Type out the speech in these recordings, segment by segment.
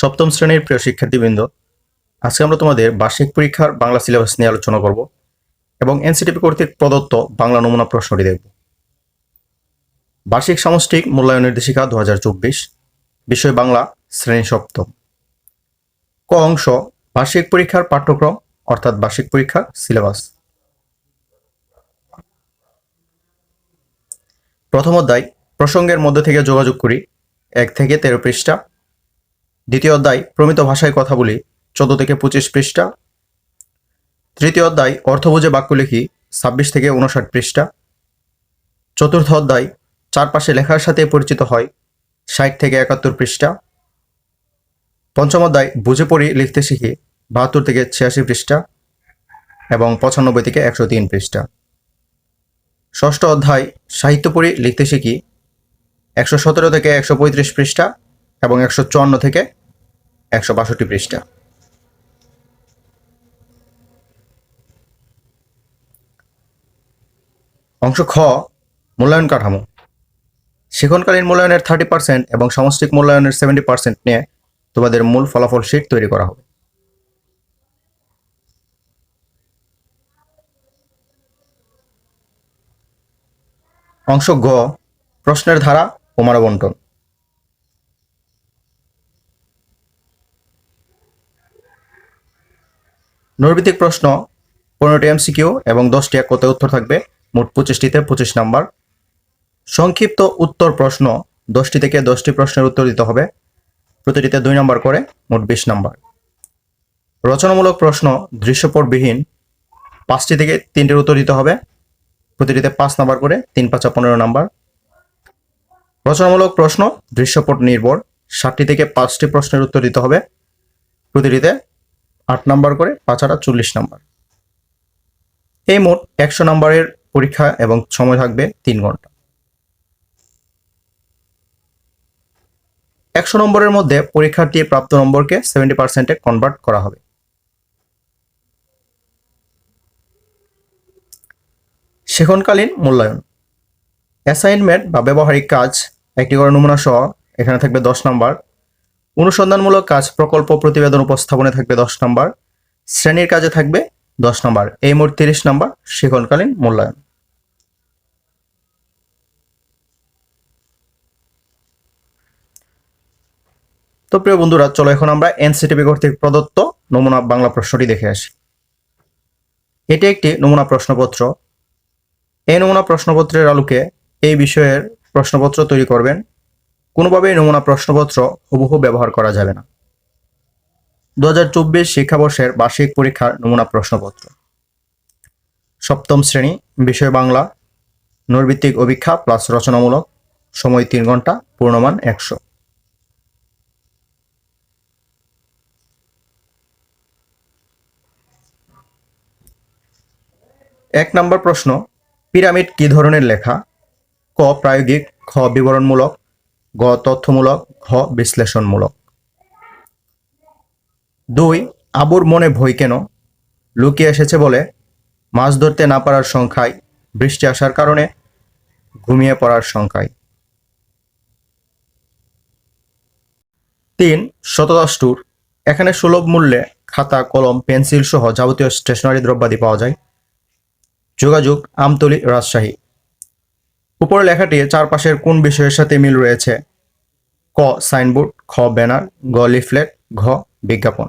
সপ্তম শ্রেণির প্রিয় শিক্ষার্থীবৃন্দ, আজকে আমরা তোমাদের বার্ষিক পরীক্ষার বাংলা সিলেবাস নিয়ে আলোচনা করব এবং এনসিটিপি কর্তৃক প্রদত্ত বাংলা নমুনা প্রশ্নটি দেখব। বার্ষিক সামষ্টিক মূল্যায়ন নির্দেশিকা দু হাজার চব্বিশ, বিষয় বাংলা, শ্রেণি সপ্তম। ক অংশ, বার্ষিক পরীক্ষার পাঠ্যক্রম, অর্থাৎ বার্ষিক পরীক্ষার সিলেবাস। প্রথম অধ্যায়, প্রসঙ্গের মধ্যে থেকে যোগাযোগ করি, এক থেকে তেরো পৃষ্ঠা। দ্বিতীয় অধ্যায়, প্রমিত ভাষায় কথা বলি, চোদ্দ থেকে পঁচিশ পৃষ্ঠা। তৃতীয় অধ্যায় অর্থ বুঝে বাক্য লিখি, ছাব্বিশ থেকে উনষাট পৃষ্ঠা। চতুর্থ অধ্যায়, চারপাশে লেখার সাথে পরিচিত হয়, ষাট থেকে একাত্তর পৃষ্ঠা। পঞ্চম অধ্যায়, বুঝে পড়ি, লিখতে শিখি, বাহাত্তর থেকে ছিয়াশি পৃষ্ঠা এবং পঁচানব্বই থেকে একশো তিন পৃষ্ঠা। ষষ্ঠ অধ্যায়, সাহিত্য পড়ি, লিখতে শিখি, একশো সতেরো থেকে একশো পঁয়ত্রিশ পৃষ্ঠা। এবং একশো চুয়ান্ন থেকে একশো বাষট্টি পৃষ্ঠা। অংশ খ, মূল্যায়ন কাঠামো। শিক্ষণকালীন মূল্যায়নের থার্টি পার্সেন্ট এবং সামষ্টিক মূল্যায়নের সেভেন্টি পার্সেন্ট নিয়ে তোমাদের মূল ফলাফল শিট তৈরি করা হবে। অংশ গ প্রশ্নের ধারা ও মানবন্টন নৈর্ভিত্তিক প্রশ্ন, পনেরোটি এমসিকিউ এবং দশটি এক একতে উত্তর থাকবে। মোট পঁচিশটিতে পঁচিশ নাম্বার। সংক্ষিপ্ত উত্তর প্রশ্ন, দশটি থেকে দশটি প্রশ্নের উত্তর দিতে হবে। প্রতিটিতে দুই নম্বর করে, মোট বিশ নাম্বার। রচনামূলক প্রশ্ন, দৃশ্যপটবিহীন, পাঁচটি থেকে তিনটির উত্তর দিতে হবে। প্রতিটিতে পাঁচ নাম্বার করে, তিন পাঁচা পনেরো নাম্বার। রচনামূলক প্রশ্ন, দৃশ্যপট নির্ভর, ষাটটি থেকে পাঁচটি প্রশ্নের উত্তর দিতে হবে। প্রতিটিতে আট নাম্বার করে, পাঁচ চল্লিশ নাম্বার। এই মোট একশো নাম্বারের পরীক্ষা এবং সময় থাকবে তিন ঘণ্টা। একশো নম্বরের মধ্যে পরীক্ষার্থীর প্রাপ্ত নম্বরকে সেভেন্টি পার্সেন্টে কনভার্ট করা হবে। সেখনকালীন মূল্যায়ন। অ্যাসাইনমেন্ট বা ব্যবহারিক কাজ একটি করে নমুনা সহ এখানে থাকবে দশ নম্বর। অনুসন্ধানমূলক কাজ প্রকল্প প্রতিবেদন উপস্থাপনে থাকবে দশ নম্বর, শ্রেণির কাজে থাকবে দশ নম্বর, এই মোট তিরিশ নম্বর, শিখনকালীন মূল্যায়ন। তো প্রিয় বন্ধুরা, চলো এখন আমরা এনসিটিভি কর্তৃক প্রদত্ত নমুনা বাংলা প্রশ্নটি দেখে আসি। এটি একটি নমুনা প্রশ্নপত্র। এই নমুনা প্রশ্নপত্রের আলোকে এই বিষয়ের প্রশ্নপত্র তৈরি করবেন কোনোভাবেই নমুনা প্রশ্নপত্র হুবহু ব্যবহার করা যাবে না। দু হাজার চব্বিশ শিক্ষাবর্ষের বার্ষিক পরীক্ষার নমুনা প্রশ্নপত্র। সপ্তম শ্রেণি, বিষয় বাংলা নৈর্ভিত্তিক অভিক্ষা প্লাস রচনামূলক, সময় তিন ঘণ্টা, পূর্ণমান একশো। এক নম্বর প্রশ্ন, পিরামিড কি ধরনের লেখা? ক, প্রায়োগিক, খ, বিবরণমূলক গ, তথ্যমূলক, ঘ, বিশ্লেষণমূলক। দুই, আবুর মনে ভয় কেন? লুকিয়ে এসেছে বলে মাছ ধরতে না পারার সংখ্যায় বৃষ্টি আসার কারণে ঘুমিয়ে পড়ার সংখ্যায়। তিন শতদষ্টুর এখানে সুলভ মূল্যে খাতা, কলম, পেন্সিল সহ যাবতীয় স্টেশনারি দ্রব্যাদি পাওয়া যায়। যোগাযোগ, আমতলি, রাজশাহী। উপরে লেখাটি চারপাশের কোন বিষয়ের সাথে মিল রয়েছে? ক, সাইনবোর্ড, খ, ব্যানার, গ, লিফলেট, ঘ, বিজ্ঞাপন।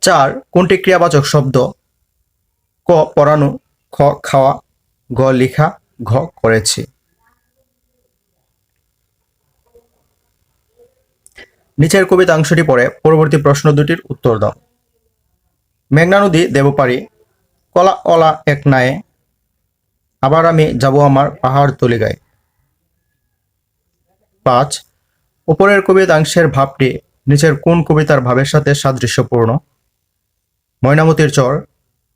চার, কোনটি ক্রিয়াবাচক শব্দ? ক, পড়ানো, খ, খাওয়া, গ, লিখা, ঘ, করেছি। নিচের কবিতাংশটি পড়ে পরবর্তী প্রশ্ন দুটির উত্তর দাও। মেঘনা নদী দেবপারি কলা, অলা এক নায়ে আবার আমি যাব আমার পাহাড় তলিগায়। পাঁচ, উপরের কবিতাংশের ভাবটি নিচের কোন কবিতার ভাবের সাথে সাদৃশ্যপূর্ণ? ময়নামতির চর,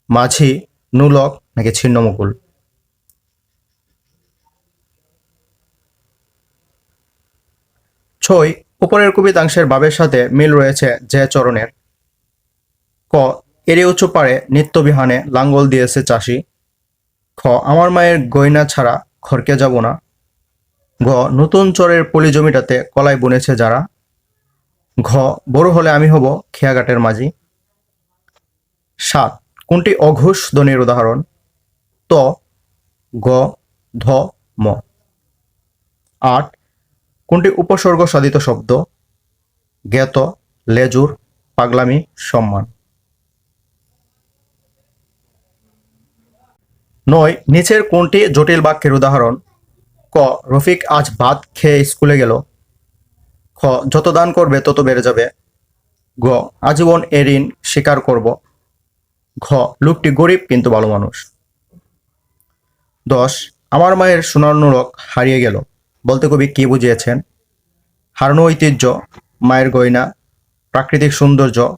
মাঝি, নুলক নাকি ছিন্নমুকুল? ছয়, উপরের কবিতাংশের ভাবের সাথে মিল রয়েছে যে চরণের। ক এরে উঁচু পারে নিত্যবিহানে লাঙ্গল দিয়েছে চাষি। খ, আমার মায়ের গয়না ছাড়া খড়কে যাব না। ঘ, নতুন চরের পলি জমিটাতে কলাই বুনেছে যারা। ঘ, বড় হলে আমি হব খেয়াঘাটের মাঝি। সাত, কোনটি অঘোষ ধ্বনির উদাহরণ? ত, গ, ধ, ম। আট, কোনটি উপসর্গ সাধিত শব্দ? জ্ঞাত, লেজুর, পাগলামি, সম্মান। নয়, নিচের কোনটি জটিল বাক্যের উদাহরণ? ক, রফিক আজ ভাত খেয়ে স্কুলে গেল। খ, যত দান করবে তত বেড়ে যাবে। গ, আজীবন এ ঋণ স্বীকার করব। ঘ, লোকটি গরিব কিন্তু ভালো মানুষ। দশ, আমার মায়ের সোনার হারিয়ে গেল। বলতে কবি কি বুঝিয়েছেন? হারানো ঐতিহ্য, মায়ের গয়না, প্রাকৃতিক সৌন্দর্য,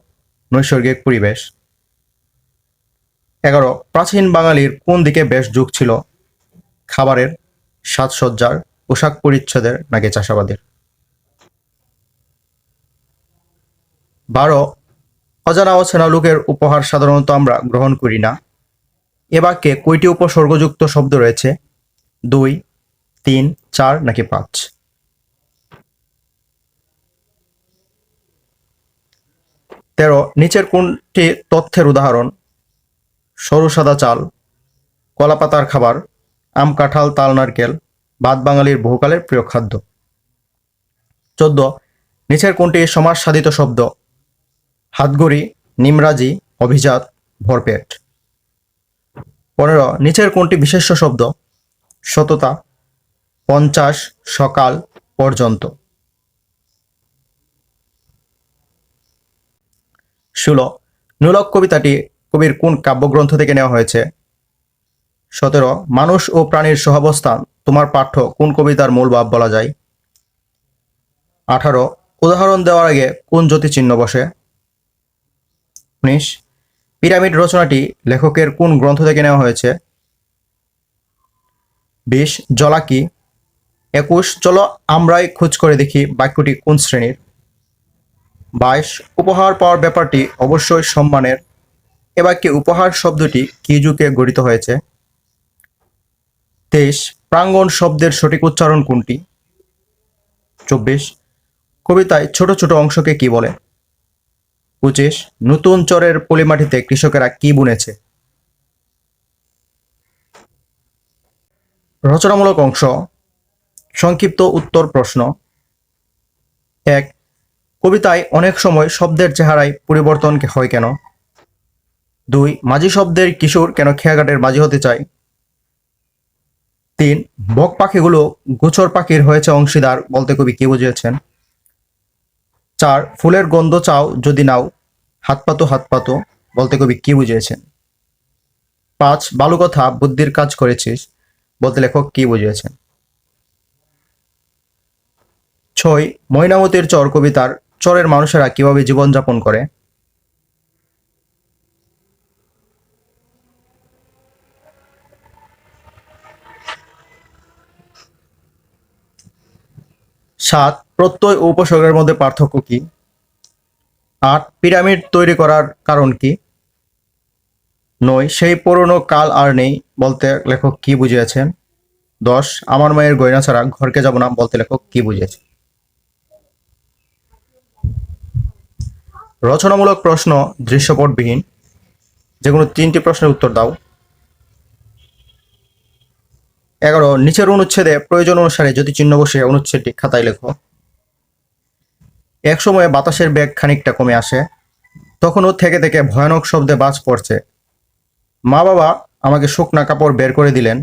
নৈসর্গিক পরিবেশ। এগারো, প্রাচীন বাঙালির কোন দিকে বেশ যুগ ছিল? খাবারের সাজসজ্জার, পোশাক পরিচ্ছদের নাকি চাষাবাদের? বারো, অজানা অচেনা লোকের উপহার সাধারণত আমরা গ্রহণ করি না। এ বাক্যে কয়টি উপসর্গযুক্ত শব্দ রয়েছে? দুই, তিন, চার নাকি পাঁচ? তেরো, নিচের কোনটি তথ্যের উদাহরণ? সরু সাদা চাল কলাপাতার খাবার আম কাঁঠাল তাল নারকেল বাদ বাঙালির বহুকালের প্রিয় খাদ্য চোদ্দ নিচের কোনটি সমাজ সাধিত শব্দ হাতগড়ি নিমরাজি অভিজাত ভরপেট পনেরো নিচের কোনটি বিশেষ্য শব্দ সততা পঞ্চাশ সকাল পর্যন্ত ষোলো নুলক কবিতাটি কবির কোন কাব্যগ্রন্থ থেকে নেওয়া হয়েছে? সতেরো, মানুষ ও প্রাণীর সহাবস্থান, তোমার পাঠ্য কোন কবিতার মূল ভাব বলা যায়? আঠারো, উদাহরণ দেওয়ার আগে কোন জ্যোতি চিহ্ন বসে? উনিশ, পিরামিড রচনাটি লেখকের কোন গ্রন্থ থেকে নেওয়া হয়েছে? বিশ, জলাকি। একুশ, চলো আমরাই খোঁজ করে দেখি বাক্যটি কোন শ্রেণির? বাইশ, উপহার পাওয়ার ব্যাপারটি অবশ্যই সম্মানের এ বাক্যে উপহার শব্দটি কি যুগে গঠিত হয়েছে? তেইশ, প্রাঙ্গণ শব্দের সঠিক উচ্চারণ কোনটি? চব্বিশ, কবিতায় ছোট ছোট অংশকে কি বলে? পঁচিশ, নতুন চরের পলিমাটিতে কৃষকেরা কি বুনেছে? রচনামূলক অংশ, সংক্ষিপ্ত উত্তর প্রশ্ন। এক, কবিতায় অনেক সময় শব্দের চেহারায় পরিবর্তন হয় কেন? দুই, মাঝি শব্দের কিশোর কেন খেয়াঘাটের মাঝি হতে চায়? তিন, বক পাখিগুলো গোচর পাখির হয়েছে অংশীদার বলতে কবি কি বুঝিয়েছেন? চার, ফুলের গন্ধ চাও যদি নাও, হাত পাতো হাত পাতো বলতে কবি কি বুঝিয়েছেন? পাঁচ বালু কথা বুদ্ধির কাজ করেছিস বলতে লেখক কি বুঝিয়েছেন? ছয়, ময়নামতির চর কবিতার চরের মানুষেরা কীভাবে জীবনযাপন করে? সাত, প্রত্যয় ও উপসর্গের মধ্যে পার্থক্য কি? আট, পিরামিড তৈরি করার কারণ কি? নয়, সেই পুরনো কাল আর নেই বলতে লেখক কি বুঝিয়েছেন? দশ, আমার মায়ের গয়না ছাড়া ঘরকে যাব না বলতে লেখক কি বুঝিয়েছেন? রচনামূলক প্রশ্ন দৃশ্যপটবিহীন। যে কোনো তিনটি প্রশ্নের উত্তর দাও। এগারো, নিচের অনুচ্ছেদে প্রয়োজন অনুসারে যদি চিহ্ন বসে অনুচ্ছেদটি খাতায় লেখো। এক সময়ে বাতাসের বেগ খানিকটা কমে আসে। তখনও থেকে থেকে ভয়ানক শব্দে বাজ পড়ছে। মা বাবা আমাকে শুকনা কাপড় বের করে দিলেন।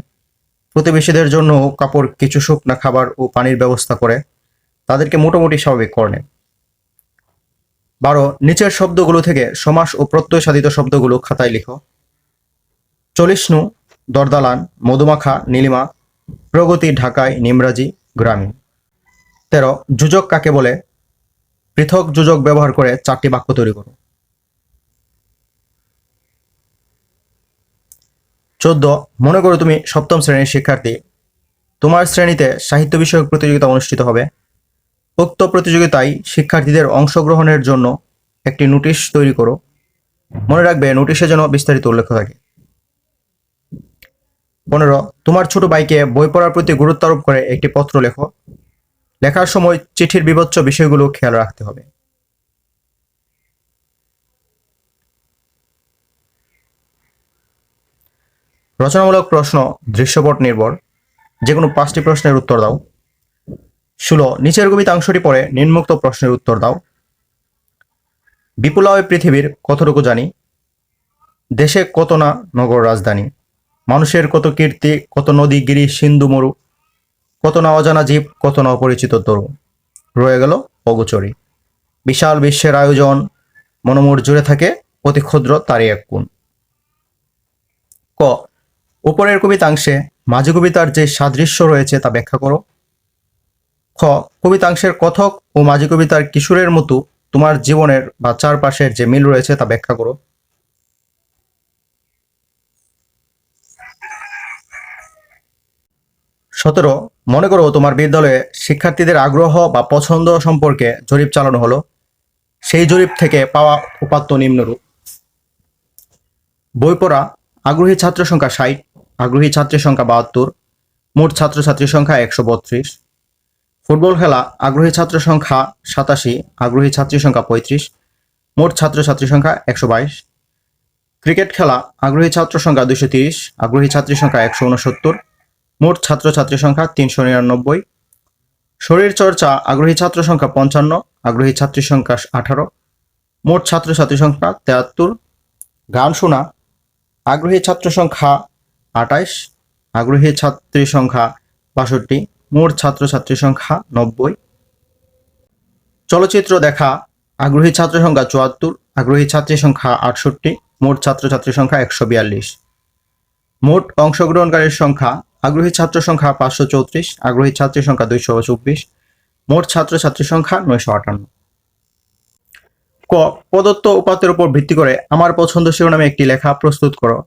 প্রতিবেশীদের জন্য কাপড় কিছু শুকনা খাবার ও পানির ব্যবস্থা করে। তাদেরকে মোটামুটি স্বাভাবিক করেন বারো, নিচের শব্দগুলো থেকে সমাস ও প্রত্যয় সাধিত শব্দগুলো খাতায় লিখো। চল্লিশনু দরদালান, মধুমাখা, নীলিমা, প্রগতি ঢাকায় নিমরাজি গ্রামীণ। তেরো, যুজক কাকে বলে? পৃথক যুজক ব্যবহার করে চারটি বাক্য তৈরি করো চোদ্দ, মনে করো তুমি সপ্তম শ্রেণির শিক্ষার্থী। তোমার শ্রেণীতে সাহিত্য বিষয়ক প্রতিযোগিতা অনুষ্ঠিত হবে। উক্ত প্রতিযোগিতায় শিক্ষার্থীদের অংশগ্রহণের জন্য একটি নোটিশ তৈরি করো। মনে রাখবে, নোটিশে যেন বিস্তারিত উল্লেখ থাকে। পনেরো, তোমার ছোট ভাইকে বই পড়ার প্রতি গুরুত্ব আরোপ করে একটি পত্র লেখো। লেখার সময় চিঠির বিবচ্চ বিষয়গুলো খেয়াল রাখতে হবে। রচনামূলক প্রশ্ন, দৃশ্যপট নির্ভর। যে কোনো পাঁচটি প্রশ্নের উত্তর দাও। ষোলো, নিচের কবিতাংশটি পড়ে নিম্মুক্ত প্রশ্নের উত্তর দাও। বিপুলায় পৃথিবীর কতটুকু জানি? দেশে কত না নগর রাজধানী? মানুষের কত কীর্তি, কত নদী, গিরি, সিন্ধু, মরু, কত না অজানা জীব, কত না অপরিচিত তরু। রয়ে গেল অগোচরী বিশাল বিশ্বের আয়োজন, মনোমোর জুড়ে থাকে অতি ক্ষুদ্র তারই এক কোণ ক, উপরের কবিতাংশে মাঝি কবিতার যে সাদৃশ্য রয়েছে তা ব্যাখ্যা করো। খ, কবিতাংশের কথক ও মাঝি কবিতার কিশোরের মতো তোমার জীবনের বা চারপাশের যে মিল রয়েছে তা ব্যাখ্যা করো। সতেরো, মনে করো তোমার বিদ্যালয়ে শিক্ষার্থীদের আগ্রহ বা পছন্দ সম্পর্কে জরিপ চালানো হলো। সেই জরিপ থেকে পাওয়া উপাত্ত নিম্নরূপ বই পড়া, আগ্রহী ছাত্র সংখ্যা ষাট, আগ্রহী ছাত্রীর সংখ্যা বাহাত্তর, মোট ছাত্রছাত্রীর সংখ্যা একশো বত্রিশ। ফুটবল খেলা, আগ্রহী ছাত্র সংখ্যা সাতাশি, আগ্রহী ছাত্রীর সংখ্যা পঁয়ত্রিশ, মোট ছাত্রছাত্রীর সংখ্যা একশো বাইশ। ক্রিকেট খেলা, আগ্রহী ছাত্র সংখ্যা দুশো তিরিশ, আগ্রহী ছাত্রীর সংখ্যা একশো উনসত্তর মোট ছাত্রছাত্রীর সংখ্যা তিনশো নিরানব্বই। শরীর চর্চা, আগ্রহী ছাত্র সংখ্যা পঞ্চান্ন, আগ্রহী ছাত্রীর সংখ্যা আঠারো, মোট ছাত্রছাত্রীর সংখ্যা তেয়াত্তর, গান শোনা, আগ্রহী ছাত্র সংখ্যা আটাইশ আগ্রহী ছাত্রীর সংখ্যা বাষট্টি, মোট ছাত্রছাত্রীর সংখ্যা নব্বই। চলচ্চিত্র দেখা, আগ্রহী ছাত্র সংখ্যা চুয়াত্তর, আগ্রহী ছাত্রীর সংখ্যা আটষট্টি, মোট ছাত্রছাত্রীর সংখ্যা একশো বিয়াল্লিশ। মোট অংশগ্রহণকারীর সংখ্যা আগ্রহী ছাত্র সংখ্যা পাঁচশো চৌত্রিশ, আগ্রহী ছাত্রীর সংখ্যা দুইশো চব্বিশ, মোট ছাত্র ছাত্রছাত্রীর সংখ্যা নয়শো আটান্ন। ক, প্রদত্ত উপাত্তের উপর ভিত্তি করে আমার পছন্দ শিরোনামে একটি লেখা প্রস্তুত করো।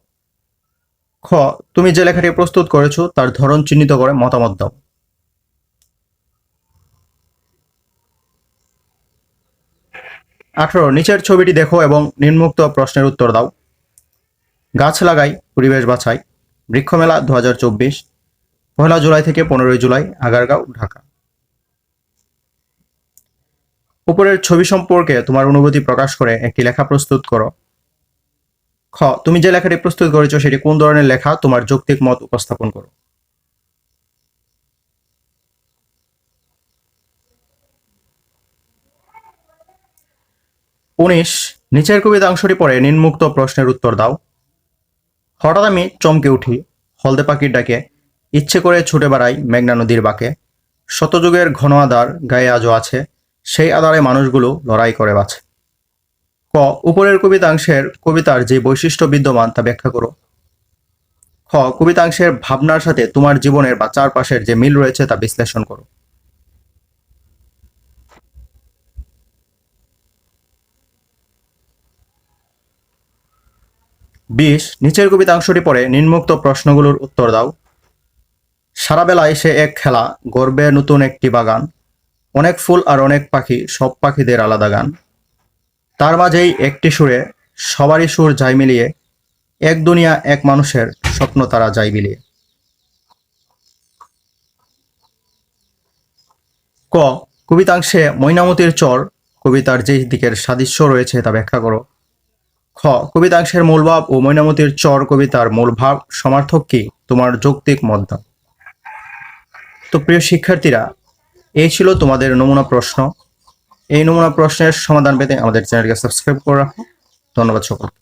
খ, তুমি যে লেখাটি প্রস্তুত করেছ তার ধরন চিহ্নিত করে মতামত দাও। আঠারো, নিচের ছবিটি দেখো এবং নিম্মুক্ত প্রশ্নের উত্তর দাও। গাছ লাগাই, পরিবেশ বাছাই। বৃক্ষমেলা দু হাজার চব্বিশ পয়লা জুলাই থেকে পনেরোই জুলাই, আগারগাঁও, ঢাকা। উপরের ছবি সম্পর্কে তোমার অনুভূতি প্রকাশ করে একটি লেখা প্রস্তুত করো। খ, তুমি যে লেখাটি প্রস্তুত করেছ সেটি কোন ধরনের লেখা তোমার যৌক্তিক মত উপস্থাপন করো? উনিশ, নিচের কবিতাংশটি পরে নিম্মুক্ত প্রশ্নের উত্তর দাও। হঠাৎ আমি চমকে উঠি, হলদে পাখির ডাকে। ইচ্ছে করে ছুটে বেড়াই মেঘনা নদীর বাঁকে। শতযুগের ঘন আধার গায়ে আজও আছে, সেই আধারে মানুষগুলো লড়াই করে বাঁচে। ক, উপরের কবিতাংশের কবিতার যে বৈশিষ্ট্য বিদ্যমান তা ব্যাখ্যা করো। খ, কবিতাংশের ভাবনার সাথে তোমার জীবনের বা চারপাশের যে মিল রয়েছে তা বিশ্লেষণ করো। বিশ, নিচের কবিতাংশটি পড়ে নিম্মুক্ত প্রশ্নগুলোর উত্তর দাও। সারা বেলায় সে এক খেলা গর্বে নতুন একটি বাগান। অনেক ফুল আর অনেক পাখি, সব পাখিদের আলাদা গান। তার মাঝেই একটি সুরে, সবারই সুর যাই মিলিয়ে, এক দুনিয়া, এক মানুষের স্বপ্ন তারা যাই মিলিয়ে। ক, কবিতাংশে মৈনামতির চর, কবিতার যে দিকের সাদৃশ্য রয়েছে তা ব্যাখ্যা করো। খ, কবিতাংশের মূলভাব ও ময়নামতির চর কবিতার মূলভাব, সমার্থক কি? তোমার যৌক্তিক মত তো প্রিয় শিক্ষার্থীরা, এই ছিল তোমাদের নমুনা প্রশ্ন। এই নমুনা প্রশ্নের সমাধান পেতে আমাদের চ্যানেলকে সাবস্ক্রাইব করে রাখো। ধন্যবাদ সকলকে।